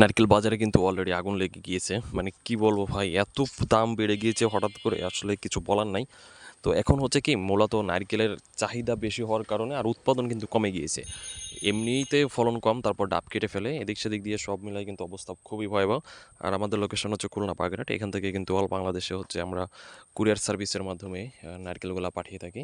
নারকেল বাজারে কিন্তু অলরেডি আগুন লেগে গিয়েছে। মানে কি বলব ভাই, এত দাম বেড়ে গিয়েছে হঠাৎ করে, আসলে কিছু বলার নাই। তো এখন হচ্ছে কি, মূলত নারকেলের চাহিদা বেশি হওয়ার কারণে আর উৎপাদন কিন্তু কমে গিয়েছে। এমনিতে ফলন কম, তারপর ডাব কেটে ফেলে, এদিক সেদিক দিয়ে সব মিলাই কিন্তু অবস্থা খুবই ভয়াবহ। আর আমাদের লোকেশন হচ্ছে খুলনা বাগেরহাট এখান থেকে কিন্তু অল বাংলাদেশে হচ্ছে আমরা কুরিয়ার সার্ভিসের মাধ্যমে নারকেলগুলা পাঠিয়ে থাকি।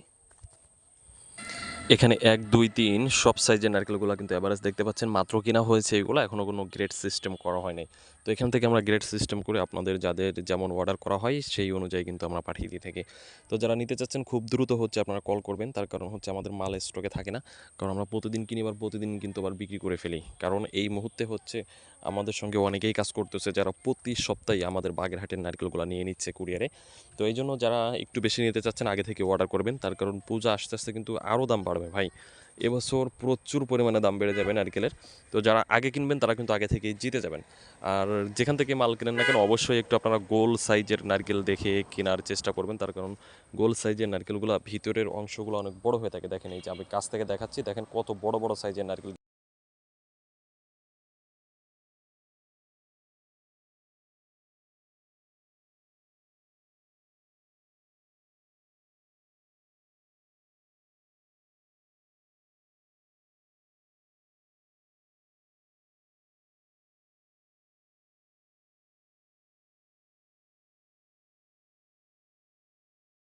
এখানে এক, দুই, তিন, সব সাইজের নারকেলগুলো কিন্তু অ্যাভারেজ দেখতে পাচ্ছেন। মাত্র কিনা হয়েছে এগুলো এখনও কোনো গ্রেড সিস্টেম করা হয়নি তো এখান থেকে আমরা গ্রেড সিস্টেম করে আপনাদের যাদের যেমন অর্ডার করা হয়, সেই অনুযায়ী কিন্তু আমরা পাঠিয়ে দিয়ে থাকি। তো যারা নিতে চাচ্ছেন, খুব দ্রুত হচ্ছে আপনারা কল করবেন। তার কারণ হচ্ছে আমাদের মাল স্টকে থাকে না। কারণ আমরা প্রতিদিন কিনি আবার প্রতিদিন কিন্তু আবার বিক্রি করে ফেলি। কারণ এই মুহূর্তে হচ্ছে আমাদের সঙ্গে অনেকেই কাজ করতেছে, যারা প্রতি সপ্তাহে আমাদের বাগেরহাটের নারকেলগুলো নিয়ে নিচ্ছে কুরিয়ারে। তো এই জন্য যারা একটু বেশি নিতে চাচ্ছেন, আগে থেকে অর্ডার করবেন। তার কারণ পূজা আস্তে আস্তে কিন্তু আরও দাম বাড়বে ভাই। এবছর প্রচুর পরিমাণে দাম বেড়ে যাবে নারকেলের। তো যারা আগে কিনবেন, তারা কিন্তু আগে থেকেই জিতে যাবেন। আর যেখান থেকে মাল কেনেন না কেন, অবশ্যই একটু আপনারা গোল সাইজের নারকেল দেখে কেনার চেষ্টা করবেন। তার কারণ গোল সাইজের নারকেলগুলো ভিতরের অংশগুলো অনেক বড় হয়ে থাকে। দেখেন এই যে আমি কাছ থেকে দেখাচ্ছি, দেখেন কত বড় বড় সাইজের নারকেল